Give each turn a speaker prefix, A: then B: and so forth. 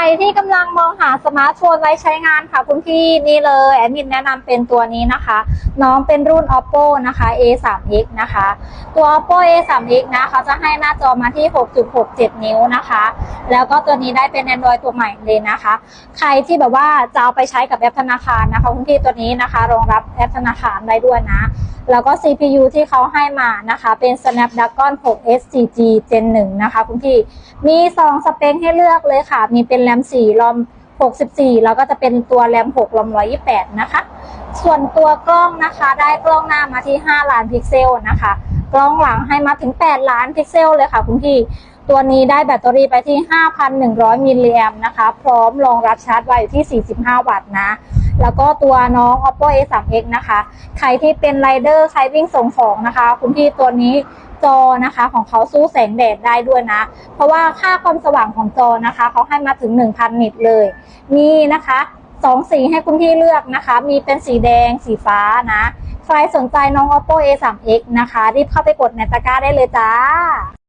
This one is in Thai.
A: รที่กำลังมองหาสมาร์ทโฟนไว้ใช้งานค่ะคุณพี่นี่เลยแอดมินแนะนำเป็นตัวนี้นะคะ น้องเป็นรุ่น oppo นะคะ a 3 x นะคะ ตัว oppo a 3 x นะเขาจะให้หน้าจอมาที่ 6.67 นิ้วนะคะ แล้วก็ตัวนี้ได้เป็น Android ตัวใหม่เลยนะคะ ใครที่แบบว่าจะเอาไปใช้กับแอปธนาคารนะคะคุณพี่ตัวนี้นะคะ รองรับแอปธนาคารได้ด้วยนะ แล้วก็ CPU ที่เขาให้มานะคะ เป็น Snapdragon 6 SCG Gen 1นะคะคุณพี่ มี 2 สเปคให้เลือกเลยค่ะ มีเป็นแรม4รอม64 แล้วก็จะเป็นตัวแรม6รอม128 นะคะ ส่วนตัวกล้องนะคะ ได้กล้องหน้ามาที่ 5 ล้านพิกเซลนะคะ กล้องหลังให้มาถึง 8 ล้านพิกเซลเลยค่ะคุณพี่ ตัวนี้ได้แบตเตอรี่ไปที่ 5,100 มิลลิแอมนะคะ พร้อมรองรับชาร์จไวอยู่ที่ 45 วัตต์นะ แล้วก็ตัวน้อง oppo a 3 x นะคะ ใครที่เป็นไรเดอร์ใครวิ่งส่งของนะคะ คุณพี่ตัวนี้จอนะคะของเขาสู้แสงแดดได้ด้วยนะ เพราะว่าค่าความสว่างของจอนะคะ เขาให้มาถึง 1,000 นิตเลย มีนะคะสองสีให้คุณพี่เลือกนะคะ มีเป็นสีแดงสีฟ้านะ ใครสนใจน้อง oppo a 3 x นะคะ รีบเข้าไปกดในตะกร้าได้เลยจ้า